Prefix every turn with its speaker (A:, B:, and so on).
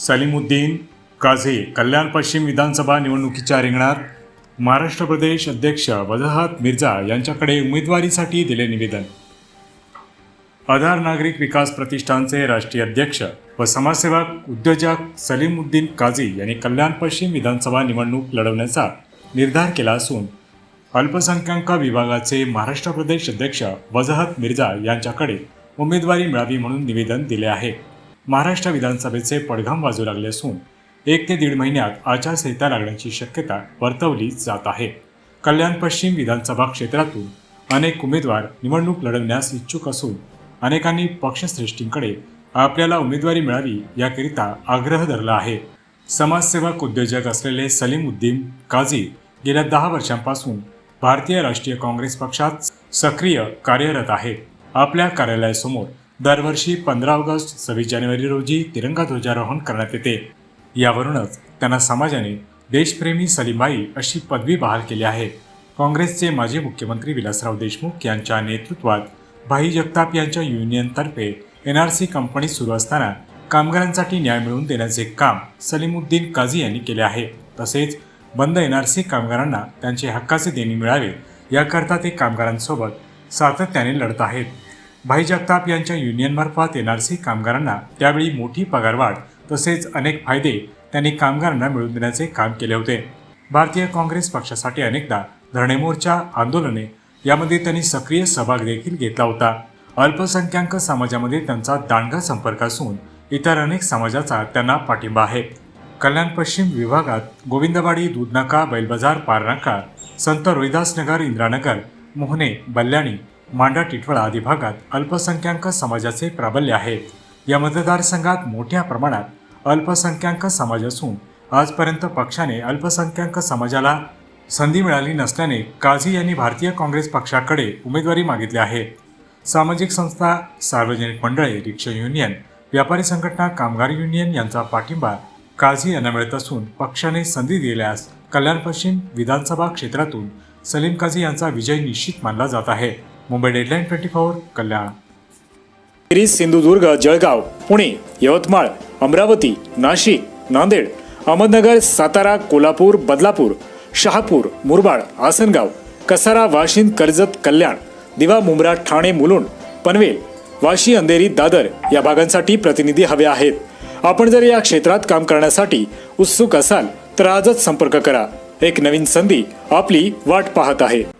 A: सलीमुद्दीन काझी कल्याण पश्चिम विधानसभा निवडणुकीच्या रिंगणात महाराष्ट्र प्रदेश अध्यक्ष वजाहत मिर्झा यांच्याकडे उमेदवारीसाठी दिले निवेदन. आधार नागरिक विकास प्रतिष्ठानचे राष्ट्रीय अध्यक्ष व समाजसेवक उद्योजक सलीमुद्दीन काझी यांनी कल्याण पश्चिम विधानसभा निवडणूक लढवण्याचा निर्धार केला असून अल्पसंख्याक विभागाचे महाराष्ट्र प्रदेश अध्यक्ष वजाहत मिर्झा यांच्याकडे उमेदवारी मिळावी म्हणून निवेदन दिले आहे. महाराष्ट्र विधानसभेचे पडघाम वाजू लागले असून एक ते दीड महिन्यात आचारसंहिता लागण्याची शक्यता वर्तवली जात आहे. कल्याण पश्चिम विधानसभा क्षेत्रातून अनेक उमेदवार निवडणूक लढवण्यास इच्छुक असून अनेकांनी पक्षश्रेष्ठींकडे आपल्याला उमेदवारी मिळावी याकरिता आग्रह धरला आहे. समाजसेवक उद्योजक असलेले सलीम उद्दीन काझी गेल्या दहा वर्षांपासून भारतीय राष्ट्रीय काँग्रेस पक्षात सक्रिय कार्यरत आहेत आपल्या कार्यालयासमोर दरवर्षी पंधरा ऑगस्ट सव्वीस जानेवारी रोजी तिरंगा ध्वजारोहण करण्यात येते. यावरूनच त्यांना समाजाने देशप्रेमी सलीमबाई अशी पदवी बहाल केली आहे. काँग्रेसचे माजी मुख्यमंत्री विलासराव देशमुख यांच्या नेतृत्वात भाई जगताप यांच्या युनियनतर्फे एन आर सी कंपनी सुरू असताना कामगारांसाठी न्याय मिळवून देण्याचे काम सलीमुद्दीन काझी यांनी केले आहे. तसेच बंद एन आर सी कामगारांना त्यांचे हक्काचे देणी मिळावे याकरता ते कामगारांसोबत सातत्याने लढत आहेत. भाई जगताप यांच्या युनियनमार्फत एन आर सी कामगारांना त्यावेळी मोठी पगारवाढ तसेच अनेक फायदे त्यांनी कामगारांना मिळवून देण्याचे काम केले होते. भारतीय काँग्रेस पक्षासाठी अनेकदा धरणे मोर्चा आंदोलने यामध्ये त्यांनी सक्रिय सहभाग देखील घेतला होता. अल्पसंख्याक समाजामध्ये त्यांचा दांडगा संपर्क असून इतर अनेक समाजाचा त्यांना पाठिंबा आहे. कल्याण पश्चिम विभागात गोविंदवाडी दूधनाका बैलबाजार पारनाका संत रोहिदास नगर इंद्रानगर मोहने बल्याणी मांडा टिटवळा आदी भागात अल्पसंख्याक समाजाचे प्राबल्य आहे या मतदारसंघात मोठ्या प्रमाणात अल्पसंख्याक समाज असून आजपर्यंत पक्षाने अल्पसंख्याक समाजाला संधी मिळाली नसल्याने काझी यांनी भारतीय काँग्रेस पक्षाकडे उमेदवारी मागितली आहे. सामाजिक संस्था सार्वजनिक मंडळे रिक्षा युनियन व्यापारी संघटना कामगार युनियन यांचा पाठिंबा काझी यांना मिळत असून पक्षाने संधी दिल्यास कल्याण पश्चिम विधानसभा क्षेत्रातून सलीम काझी यांचा विजय निश्चित मानला जात आहे. Mumbai deadline twenty four Kalyan.
B: मिरी सिंधुदुर्ग जळगाव पुणे यवतमाळ अमरावती नाशिक नांदेड अहमदनगर सातारा कोल्हापूर बदलापूर शहापूर मुरबाड आसनगाव कसारा वाशिंद कर्जत कल्याण दिवा मुंब्रा ठाणे मुलुंड पनवेल वाशी अंधेरी दादर या भागांसाठी प्रतिनिधी हवे आहेत. आपण जर या क्षेत्रात काम करण्यासाठी उत्सुक असाल तर आजच संपर्क करा. एक नवीन संधी आपली वाट पाहत आहे.